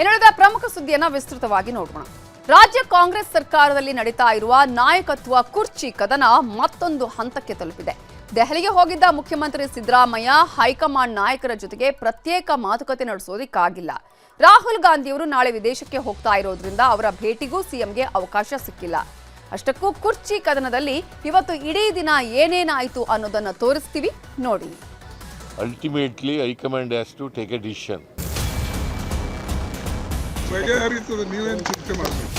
ಇನ್ನುಳಿದ ಪ್ರಮುಖ ಸುದ್ದಿಯನ್ನ ವಿಸ್ತೃತವಾಗಿ ನೋಡೋಣ ರಾಜ್ಯ ಕಾಂಗ್ರೆಸ್ ಸರ್ಕಾರದಲ್ಲಿ ನಡೀತಾ ಇರುವ ನಾಯಕತ್ವ ಕುರ್ಚಿ ಕದನ ಮತ್ತೊಂದು ಹಂತಕ್ಕೆ ತಲುಪಿದೆ. ದೆಹಲಿಗೆ ಹೋಗಿದ್ದ ಮುಖ್ಯಮಂತ್ರಿ ಸಿದ್ದರಾಮಯ್ಯ ಹೈಕಮಾಂಡ್ ನಾಯಕರ ಜೊತೆಗೆ ಪ್ರತ್ಯೇಕ ಮಾತುಕತೆ ನಡೆಸೋದಿಕ್ಕಾಗಿಲ್ಲ. ರಾಹುಲ್ ಗಾಂಧಿಯವರು ನಾಳೆ ವಿದೇಶಕ್ಕೆ ಹೋಗ್ತಾ ಇರೋದ್ರಿಂದ ಅವರ ಭೇಟಿಗೂ ಸಿಎಂಗೆ ಅವಕಾಶ ಸಿಕ್ಕಿಲ್ಲ. ಅಷ್ಟಕ್ಕೂ ಕುರ್ಚಿ ಕದನದಲ್ಲಿ ಇವತ್ತು ಇಡೀ ದಿನ ಏನೇನಾಯಿತು ಅನ್ನೋದನ್ನು ತೋರಿಸ್ತೀವಿ, ನೋಡಿ. Ultimately high command take a take ನೀವೇನು ಚಿಂತೆ ಮಾಡಬೇಕು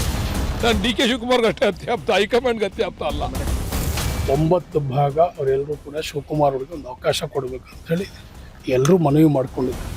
ನಾನು ಡಿ ಕೆ ಶಿವಕುಮಾರ್ ಅಷ್ಟೇ ಅತ್ಯಾಪ್ತ ಹೈಕಮಾಂಡ್ಗೆ ಅತ್ಯಾಪ್ತ ಅಲ್ಲ. ಒಂಬತ್ತು ಭಾಗ ಅವರೆಲ್ಲರೂ ಕೂಡ ಶಿವಕುಮಾರ್ ಅವರಿಗೆ ಒಂದು ಅವಕಾಶ ಕೊಡಬೇಕು ಅಂತ ಹೇಳಿ ಎಲ್ಲರೂ ಮನವಿ ಮಾಡಿಕೊಂಡಿದ್ದಾರೆ.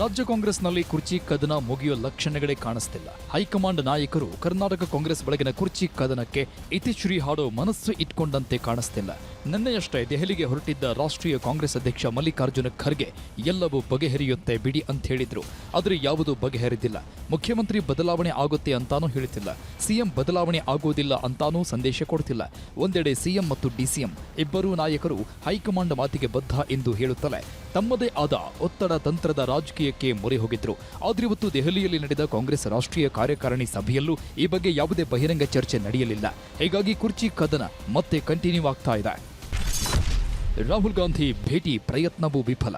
ರಾಜ್ಯ ಕಾಂಗ್ರೆಸ್ನಲ್ಲಿ ಕುರ್ಚಿ ಕದನ ಮುಗಿಯೋ ಲಕ್ಷಣಗಳೇ ಕಾಣಿಸ್ತಿಲ್ಲ. ಹೈಕಮಾಂಡ್ ನಾಯಕರು ಕರ್ನಾಟಕ ಕಾಂಗ್ರೆಸ್ ಬೆಳಗಿನ ಕುರ್ಚಿ ಕದನಕ್ಕೆ ಇತಿಶ್ರೀ ಹಾಡೋ ಮನಸ್ಸು ಇಟ್ಕೊಂಡಂತೆ ಕಾಣಿಸ್ತಿಲ್ಲ. ನಿನ್ನೆಯಷ್ಟೇ ದೆಹಲಿಗೆ ಹೊರಟಿದ್ದ ರಾಷ್ಟ್ರೀಯ ಕಾಂಗ್ರೆಸ್ ಅಧ್ಯಕ್ಷ ಮಲ್ಲಿಕಾರ್ಜುನ ಖರ್ಗೆ, ಎಲ್ಲವೂ ಬಗೆಹರಿಯುತ್ತೆ ಬಿಡಿ ಅಂತ ಹೇಳಿದ್ರು. ಆದರೆ ಯಾವುದೂ ಬಗೆಹರಿದಿಲ್ಲ. ಮುಖ್ಯಮಂತ್ರಿ ಬದಲಾವಣೆ ಆಗುತ್ತೆ ಅಂತಾನೂ ಹೇಳ್ತಿಲ್ಲ. ಸಿಎಂ ಬದಲಾವಣೆ ಆಗೋದಿಲ್ಲ ಅಂತಾನೂ ಸಂದೇಶ ಕೊಡ್ತಿಲ್ಲ. ಒಂದೆಡೆ ಸಿಎಂ ಮತ್ತು ಡಿಸಿಎಂ ಇಬ್ಬರೂ ನಾಯಕರು ಹೈಕಮಾಂಡ್ ಮಾತಿಗೆ ಬದ್ಧ ಎಂದು ಹೇಳುತ್ತಲೇ ತಮ್ಮದೇ ಆದ ಒತ್ತಡ ತಂತ್ರದ ರಾಜಕೀಯಕ್ಕೆ ಮೊರೆ ಹೋಗಿದ್ರು. ಆದ್ರೆ ಇವತ್ತು ದೆಹಲಿಯಲ್ಲಿ ನಡೆದ ಕಾಂಗ್ರೆಸ್ ರಾಷ್ಟ್ರೀಯ ಕಾರ್ಯಕಾರಿಣಿ ಸಭೆಯಲ್ಲೂ ಈ ಬಗ್ಗೆ ಯಾವುದೇ ಬಹಿರಂಗ ಚರ್ಚೆ ನಡೆಯಲಿಲ್ಲ. ಹೀಗಾಗಿ ಕುರ್ಚಿ ಕದನ ಮತ್ತೆ ಕಂಟಿನ್ಯೂ ಆಗ್ತಾ ಇದೆ. ರಾಹುಲ್ ಗಾಂಧಿ ಭೇಟಿ ಪ್ರಯತ್ನವೂ ವಿಫಲ.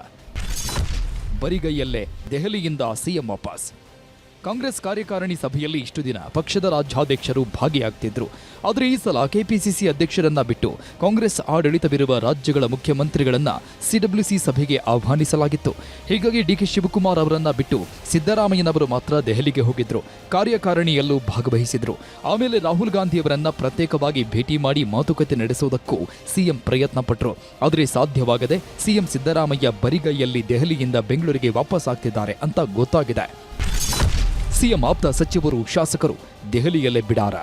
ಬರಿಗೈಯಲ್ಲೇ ದೆಹಲಿಯಿಂದ ಸಿಎಂ ವಾಪಸ್. ಕಾಂಗ್ರೆಸ್ ಕಾರ್ಯಕಾರಿಣಿ ಸಭೆಯಲ್ಲಿ ಇಷ್ಟು ದಿನ ಪಕ್ಷದ ರಾಜ್ಯಾಧ್ಯಕ್ಷರು ಭಾಗಿಯಾಗ್ತಿದ್ರು. ಆದರೆ ಈ ಸಲ ಕೆಪಿಸಿಸಿ ಅಧ್ಯಕ್ಷರನ್ನ ಬಿಟ್ಟು ಕಾಂಗ್ರೆಸ್ ಆಡಳಿತವಿರುವ ರಾಜ್ಯಗಳ ಮುಖ್ಯಮಂತ್ರಿಗಳನ್ನ ಸಿಡಬ್ಲ್ಯೂಸಿ ಸಭೆಗೆ ಆಹ್ವಾನಿಸಲಾಗಿತ್ತು. ಹೀಗಾಗಿ ಡಿಕೆ ಶಿವಕುಮಾರ್ ಅವರನ್ನ ಬಿಟ್ಟು ಸಿದ್ದರಾಮಯ್ಯನವರು ಮಾತ್ರ ದೆಹಲಿಗೆ ಹೋಗಿದ್ರು. ಕಾರ್ಯಕಾರಿಣಿಯಲ್ಲೂ ಭಾಗವಹಿಸಿದ್ರು. ಆಮೇಲೆ ರಾಹುಲ್ ಗಾಂಧಿ ಅವರನ್ನ ಪ್ರತ್ಯೇಕವಾಗಿ ಭೇಟಿ ಮಾಡಿ ಮಾತುಕತೆ ನಡೆಸುವುದಕ್ಕೂ ಸಿಎಂ ಪ್ರಯತ್ನ ಪಟ್ಟರು ಆದರೆ ಸಾಧ್ಯವಾಗದೆ ಸಿಎಂ ಸಿದ್ದರಾಮಯ್ಯ ಬರಿಗೈಯಲ್ಲಿ ದೆಹಲಿಯಿಂದ ಬೆಂಗಳೂರಿಗೆ ವಾಪಸ್ ಆಗ್ತಿದ್ದಾರೆ ಅಂತ ಗೊತ್ತಾಗಿದೆ. ಸಿಎಂ ಆಪ್ತ ಸಚಿವರು ಶಾಸಕರು ದೆಹಲಿಯಲ್ಲೇ ಬಿಡಾರ.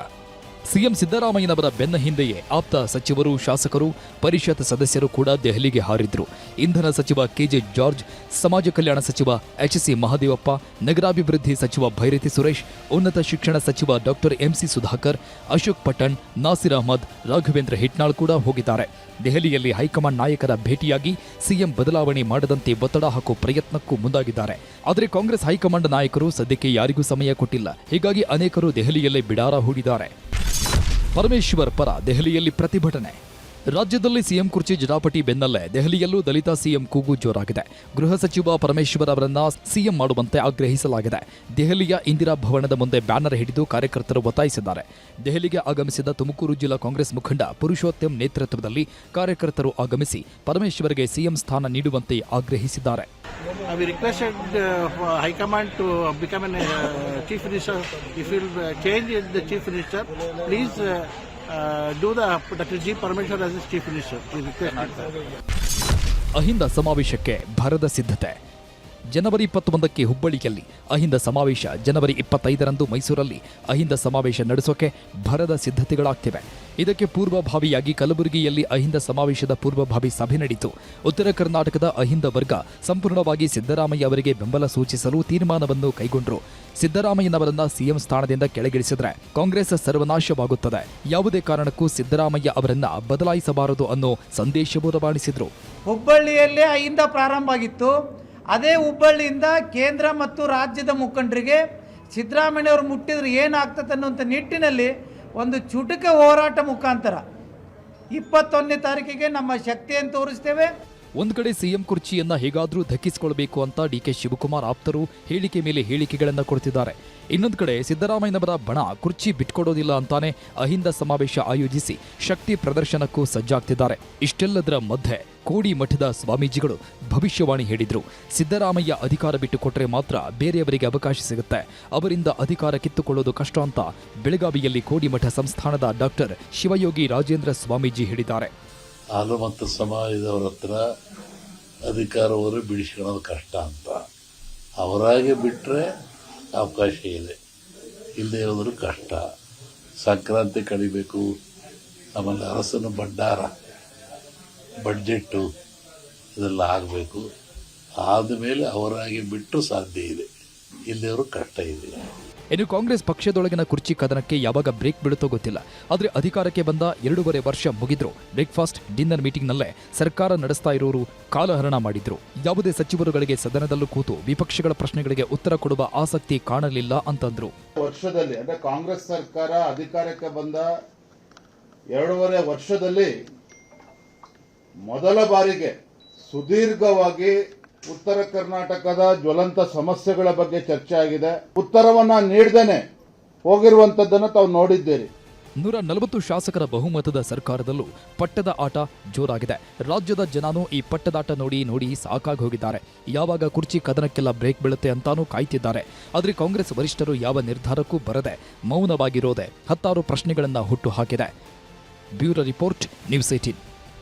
ಸಿಎಂ ಸಿದ್ದರಾಮಯ್ಯನವರ ಬೆನ್ನ ಹಿಂದೆಯೇ ಆಪ್ತ ಸಚಿವರು, ಶಾಸಕರು, ಪರಿಷತ್ ಸದಸ್ಯರು ಕೂಡ ದೆಹಲಿಗೆ ಹಾರಿದ್ರು. ಇಂಧನ ಸಚಿವ ಕೆಜೆ ಜಾರ್ಜ್, ಸಮಾಜ ಕಲ್ಯಾಣ ಸಚಿವ ಎಚ್ ಸಿ ಮಹಾದೇವಪ್ಪ, ನಗರಾಭಿವೃದ್ಧಿ ಸಚಿವ ಭೈರತಿ ಸುರೇಶ್, ಉನ್ನತ ಶಿಕ್ಷಣ ಸಚಿವ doctor M C Sudhakar, Ashok Pattan Nasir Ahmed, Raghavendra Hitnal ಕೂಡ ಹೋಗಿದ್ದಾರೆ. ದೆಹಲಿಯಲ್ಲಿ ಹೈಕಮಾಂಡ್ ನಾಯಕರ ಭೇಟಿಯಾಗಿ ಸಿಎಂ ಬದಲಾವಣೆ ಮಾಡದಂತೆ ಒತ್ತಡ ಹಾಕುವ ಪ್ರಯತ್ನಕ್ಕೂ ಮುಂದಾಗಿದ್ದಾರೆ. ಆದರೆ ಕಾಂಗ್ರೆಸ್ ಹೈಕಮಾಂಡ್ ನಾಯಕರು ಸದ್ಯಕ್ಕೆ ಯಾರಿಗೂ ಸಮಯ ಕೊಟ್ಟಿಲ್ಲ. ಹೀಗಾಗಿ ಅನೇಕರು ದೆಹಲಿಯಲ್ಲೇ ಬಿಡಾರ ಹೂಡಿದ್ದಾರೆ ಪರಮೇಶ್ವರ್ ಪರ ದೆಹಲಿಯಲ್ಲಿ ಪ್ರತಿಭಟನೆ. ರಾಜ್ಯದಲ್ಲಿ ಸಿಎಂ ಕುರ್ಚಿ ಜಟಾಪಟಿ ಬೆನ್ನಲ್ಲೇ ದೆಹಲಿಯಲ್ಲೂ ದಲಿತ ಸಿಎಂ ಕೂಗು ಜೋರಾಗಿದೆ. ಗೃಹ ಸಚಿವ ಪರಮೇಶ್ವರ್ ಅವರನ್ನ ಸಿಎಂ ಮಾಡುವಂತೆ ಆಗ್ರಹಿಸಲಾಗಿದೆ. ದೆಹಲಿಯ ಇಂದಿರಾ ಭವನದ ಮುಂದೆ ಬ್ಯಾನರ್ ಹಿಡಿದು ಕಾರ್ಯಕರ್ತರು ಒತ್ತಾಯಿಸಿದ್ದಾರೆ. ದೆಹಲಿಗೆ ಆಗಮಿಸಿದ ತುಮಕೂರು ಜಿಲ್ಲಾ ಕಾಂಗ್ರೆಸ್ ಮುಖಂಡ ಪುರುಷೋತ್ತಮ್ ನೇತೃತ್ವದಲ್ಲಿ ಕಾರ್ಯಕರ್ತರು ಆಗಮಿಸಿ ಪರಮೇಶ್ವರ್ಗೆ ಸಿಎಂ ಸ್ಥಾನ ನೀಡುವಂತೆ ಆಗ್ರಹಿಸಿದ್ದಾರೆ. ಆ doctor G Parameshwara as the chief Ahinda ಸಮಾವೇಶಕ್ಕೆ ಭಾರದ ಸಿದ್ಧತೆ. ಜನವರಿ ಇಪ್ಪತ್ತೊಂದಕ್ಕೆ ಹುಬ್ಬಳ್ಳಿಯಲ್ಲಿ ಅಹಿಂದ ಸಮಾವೇಶ. ಜನವರಿ ಇಪ್ಪತ್ತೈದರಂದು ಮೈಸೂರಲ್ಲಿ ಅಹಿಂದ ಸಮಾವೇಶ ನಡೆಸೋಕೆ ಭರದ ಸಿದ್ಧತೆಗಳಾಗ್ತಿವೆ. ಇದಕ್ಕೆ ಪೂರ್ವಭಾವಿಯಾಗಿ ಕಲಬುರಗಿಯಲ್ಲಿ ಅಹಿಂದ ಸಮಾವೇಶದ ಪೂರ್ವಭಾವಿ ಸಭೆ ನಡೆಯಿತು. ಉತ್ತರ ಕರ್ನಾಟಕದ ಅಹಿಂದ ವರ್ಗ ಸಂಪೂರ್ಣವಾಗಿ ಸಿದ್ದರಾಮಯ್ಯ ಅವರಿಗೆ ಬೆಂಬಲ ಸೂಚಿಸಲು ತೀರ್ಮಾನವನ್ನು ಕೈಗೊಂಡರು. ಸಿದ್ದರಾಮಯ್ಯನವರನ್ನ ಸಿಎಂ ಸ್ಥಾನದಿಂದ ಕೆಳಗಿಳಿಸಿದ್ರೆ ಕಾಂಗ್ರೆಸ್ ಸರ್ವನಾಶವಾಗುತ್ತದೆ. ಯಾವುದೇ ಕಾರಣಕ್ಕೂ ಸಿದ್ದರಾಮಯ್ಯ ಅವರನ್ನ ಬದಲಾಯಿಸಬಾರದು ಅನ್ನೋ ಸಂದೇಶವೂ ರವಾನಿಸಿದ್ರು. ಹುಬ್ಬಳ್ಳಿಯಲ್ಲಿ ಅಹಿಂದ ಪ್ರಾರಂಭ ಆಗಿತ್ತು. ಅದೇ ಹುಬ್ಬಳ್ಳಿಯಿಂದ ಕೇಂದ್ರ ಮತ್ತು ರಾಜ್ಯದ ಮುಖಂಡರಿಗೆ ಸಿದ್ದರಾಮಯ್ಯವರು ಮುಟ್ಟಿದ್ರೆ ಏನಾಗ್ತದೆ ಅನ್ನುವಂಥ ನಿಟ್ಟಿನಲ್ಲಿ ಒಂದು ಚುಟುಕ ಹೋರಾಟ ಮುಖಾಂತರ ಇಪ್ಪತ್ತೊಂದನೇ ತಾರೀಕಿಗೆ ನಮ್ಮ ಶಕ್ತಿಯನ್ನು ತೋರಿಸ್ತೇವೆ. ಒಂದ್ ಕಡೆ ಸಿಎಂ ಕುರ್ಚಿಯನ್ನ ಹೇಗಾದರೂ ಧಕ್ಕಿಸಿಕೊಳ್ಳಬೇಕು ಅಂತ ಡಿ ಕೆ ಶಿವಕುಮಾರ್ ಆಪ್ತರು ಹೇಳಿಕೆ ಮೇಲೆ ಹೇಳಿಕೆಗಳನ್ನ ಕೊಡ್ತಿದ್ದಾರೆ. ಇನ್ನೊಂದು ಕಡೆ ಸಿದ್ದರಾಮಯ್ಯನವರ ಬಣ ಕುರ್ಚಿ ಬಿಟ್ಕೊಡೋದಿಲ್ಲ ಅಂತಾನೆ ಅಹಿಂದ ಸಮಾವೇಶ ಆಯೋಜಿಸಿ ಶಕ್ತಿ ಪ್ರದರ್ಶನಕ್ಕೂ ಸಜ್ಜಾಗ್ತಿದ್ದಾರೆ. ಇಷ್ಟೆಲ್ಲದರ ಮಧ್ಯೆ ಕೋಡಿ ಮಠದ ಸ್ವಾಮೀಜಿಗಳು ಭವಿಷ್ಯವಾಣಿ ಹೇಳಿದ್ರು. ಸಿದ್ದರಾಮಯ್ಯ ಅಧಿಕಾರ ಬಿಟ್ಟುಕೊಟ್ರೆ ಮಾತ್ರ ಬೇರೆಯವರಿಗೆ ಅವಕಾಶ ಸಿಗುತ್ತೆ. ಅವರಿಂದ ಅಧಿಕಾರ ಕಿತ್ತುಕೊಳ್ಳೋದು ಕಷ್ಟ ಅಂತ ಬೆಳಗಾವಿಯಲ್ಲಿ ಕೋಡಿಮಠ ಸಂಸ್ಥಾನದ ಡಾಕ್ಟರ್ ಶಿವಯೋಗಿ ರಾಜೇಂದ್ರ ಸ್ವಾಮೀಜಿ ಹೇಳಿದ್ದಾರೆ. ಹಾಲು ಮತ್ತು ಸಮಾಜದವ್ರ ಹತ್ರ ಅಧಿಕಾರವರು ಬಿಡಿಸ್ಕೊಳ್ಳೋದು ಕಷ್ಟ ಅಂತ. ಅವರಾಗೆ ಬಿಟ್ಟರೆ ಅವಕಾಶ ಇದೆ ಇಲ್ಲದೆ ಇರೋದ್ರು ಕಷ್ಟ. ಸಂಕ್ರಾಂತಿ ಕಡಿಬೇಕು ಆಮೇಲೆ ಅರಸನ ಭಂಡಾರ ಬಡ್ಜೆಟ್ಟು ಇದೆಲ್ಲ ಆಗಬೇಕು. ಆದಮೇಲೆ ಅವರಾಗಿ ಬಿಟ್ಟು ಸಾಧ್ಯ ಇದೆ ಇಲ್ಲಿಯವರು ಕಷ್ಟ ಇದೆ. ಇನ್ನು ಕಾಂಗ್ರೆಸ್ ಪಕ್ಷದೊಳಗಿನ ಕುರ್ಚಿ ಕದನಕ್ಕೆ ಯಾವಾಗ ಬ್ರೇಕ್ ಬೀಳುತ್ತೋ ಗೊತ್ತಿಲ್ಲ. ಆದರೆ ಅಧಿಕಾರಕ್ಕೆ ಬಂದ ಎರಡೂವರೆ ವರ್ಷ ಮುಗಿದ್ರು. ಬ್ರೇಕ್ಫಾಸ್ಟ್, ಡಿನ್ನರ್ ಮೀಟಿಂಗ್ನಲ್ಲೇ ಸರ್ಕಾರ ನಡೆಸ್ತಾ ಇರೋರು ಕಾಲಹರಣ ಮಾಡಿದ್ರು. ಯಾವುದೇ ಸಚಿವರುಗಳಿಗೆ ಸದನದಲ್ಲೂ ಕೂತು ವಿಪಕ್ಷಗಳ ಪ್ರಶ್ನೆಗಳಿಗೆ ಉತ್ತರ ಕೊಡುವ ಆಸಕ್ತಿ ಕಾಣಲಿಲ್ಲ ಅಂತಂದ್ರು. ವರ್ಷದಲ್ಲಿ, ಅಂದ್ರೆ ಕಾಂಗ್ರೆಸ್ ಸರ್ಕಾರ ಅಧಿಕಾರಕ್ಕೆ ಬಂದ ಎರಡೂವರೆ ವರ್ಷದಲ್ಲಿ ಮೊದಲ ಬಾರಿಗೆ ಸುದೀರ್ಘವಾಗಿ ಉತ್ತರ ಕರ್ನಾಟಕದ ಜ್ವಲಂತ ಸಮಸ್ಯೆಗಳ ಬಗ್ಗೆ ಚರ್ಚೆ ಆಗಿದೆ. ಉತ್ತರವನ್ನ ನೀಡದೇನೆ. ಹೋಗಿರುವಂತದ್ದನ್ನು ತಾವು ನೋಡಿದ್ದೀರಿ. ನೂರ ನಲವತ್ತು ಶಾಸಕರ ಬಹುಮತದ ಸರ್ಕಾರದಲ್ಲೂ ಪಟ್ಟದ ಆಟ ಜೋರಾಗಿದೆ. ರಾಜ್ಯದ ಜನನೂ ಈ ಪಟ್ಟದಾಟ ನೋಡಿ ನೋಡಿ ಸಾಕಾಗಿ ಹೋಗಿದ್ದಾರೆ. ಯಾವಾಗ ಕುರ್ಚಿ ಕದನಕ್ಕೆಲ್ಲ ಬ್ರೇಕ್ ಬೀಳುತ್ತೆ ಅಂತಾನೂ ಕಾಯ್ತಿದ್ದಾರೆ. ಆದರೆ ಕಾಂಗ್ರೆಸ್ ವರಿಷ್ಠರು ಯಾವ ನಿರ್ಧಾರಕ್ಕೂ ಬರದೆ ಮೌನವಾಗಿರೋದೆ ಹತ್ತಾರು ಪ್ರಶ್ನೆಗಳನ್ನು ಹುಟ್ಟು ಹಾಕಿದೆ. Bureau report, news eighteen